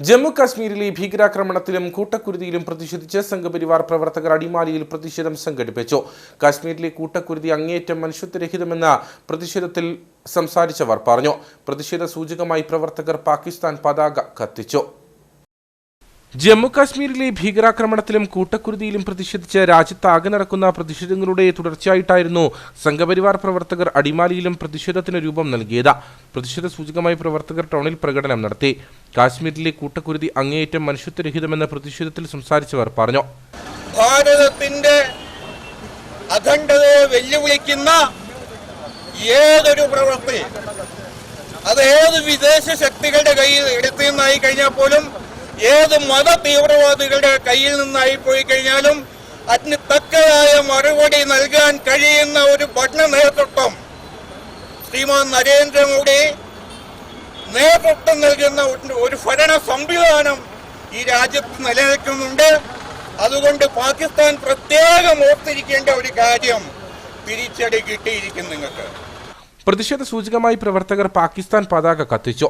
ജമ്മു കാശ്മീരിലെ ഭീകരാക്രമണത്തിലും കൂട്ടക്കുരുതിയിലും പ്രതിഷേധിച്ച് സംഘപരിവാർ പ്രവർത്തകർ അടിമാലിയിൽ പ്രതിഷേധം സംഘടിപ്പിച്ചു. കാശ്മീരിലെ കൂട്ടക്കുരുതി അങ്ങേയറ്റം മനുഷ്യത്വരഹിതമെന്ന പ്രതിഷേധത്തിൽ സംസാരിച്ചവർ പറഞ്ഞു. പ്രതിഷേധ സൂചകമായി പ്രവർത്തകർ പാകിസ്ഥാൻ പതാക കത്തിച്ചു. ജമ്മു കാശ്മീരിലെ ഭീകരാക്രമണത്തിലും കൂട്ടക്കുരുതിയിലും പ്രതിഷേധിച്ച് രാജ്യത്താകെ നടക്കുന്ന പ്രതിഷേധങ്ങളുടെ തുടർച്ചയായിട്ടായിരുന്നു സംഘപരിവാർ പ്രവർത്തകർ അടിമാലിയിലും പ്രതിഷേധത്തിന് രൂപം നൽകിയത്. പ്രതിഷേധ സൂചകമായി പ്രവർത്തകർ ടൗണിൽ പ്രകടനം നടത്തി. കാശ്മീരിലെ കൂട്ടക്കുരുതി അങ്ങേയറ്റം മനുഷ്യത്വരഹിതമെന്ന പ്രതിഷേധത്തിൽ സംസാരിച്ചവർ പറഞ്ഞു. ഭാരതത്തിന്റെ അഖണ്ഡതയെ വെല്ലുവിളിക്കുന്ന ഏതൊരു പ്രവൃത്തി അത് ഏത് വിദേശ ശക്തികളുടെ കയ്യിൽ എടുത്തു നിന്നായി കഴിഞ്ഞാൽ പോലും ഏത് മത തീവ്രവാദികളുടെ കയ്യിൽ നിന്നായി പോയി കഴിഞ്ഞാലും അതിന് തക്കതായ മറുപടി നൽകാൻ കഴിയുന്ന ഒരു ഭരണ നേതൃത്വം ശ്രീമാൻ നരേന്ദ്രമോദി നേതൃത്വം നൽകുന്ന ഒരു- ഒരു ഭരണ സംവിധാനം ഈ രാജ്യത്ത് നിലനിൽക്കുന്നുണ്ട്. അതുകൊണ്ട് പാകിസ്ഥാൻ പ്രത്യേകം ഓർത്തിരിക്കേണ്ട ഒരു കാര്യം തിരിച്ചടി കിട്ടിയിരിക്കും നിങ്ങൾക്ക്. പ്രതിഷേധ സൂചകമായി പ്രവർത്തകർ പാകിസ്ഥാൻ പതാക കത്തിച്ചു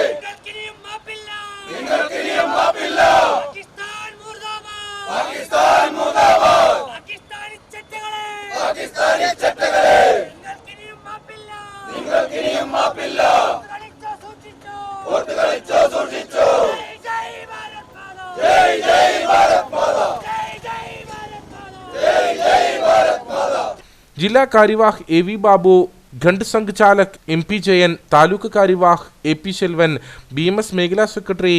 നിങ്ങൾക്കിനിയും മാപ്പില്ല നിങ്ങൾക്കിനിയും മാപ്പില്ല പാകിസ്ഥാൻ മുർദാബാദ് പാകിസ്ഥാൻ മുർദാബാദ് പാകിസ്ഥാനി ചെറ്റകളെ പാകിസ്ഥാനി ചെറ്റകളെ നിങ്ങൾക്കിനിയും മാപ്പില്ല. ഓർത്ത് കളിച്ചോ സൂക്ഷിച്ചോ. ജയ് ജയ് ഭാരത് മാതാ. ജയ് ജയ് ഭാരത് മാതാ. ജില്ലാ കാര്യവാഹ് എ വി ബാബു ഖണ്ഡ് സംഘ് ചാലക് M P Jayan taluk karyavah A P Selvan B M S മേഖലാ സെക്രട്ടറി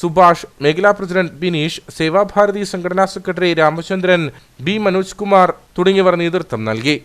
സുഭാഷ് മേഖലാ പ്രസിഡന്റ് ബിനീഷ് സേവാഭാരതി സംഘടനാ സെക്രട്ടറി രാമചന്ദ്രൻ ബി മനോജ് കുമാർ തുടങ്ങിയവർ നേതൃത്വം നൽകി.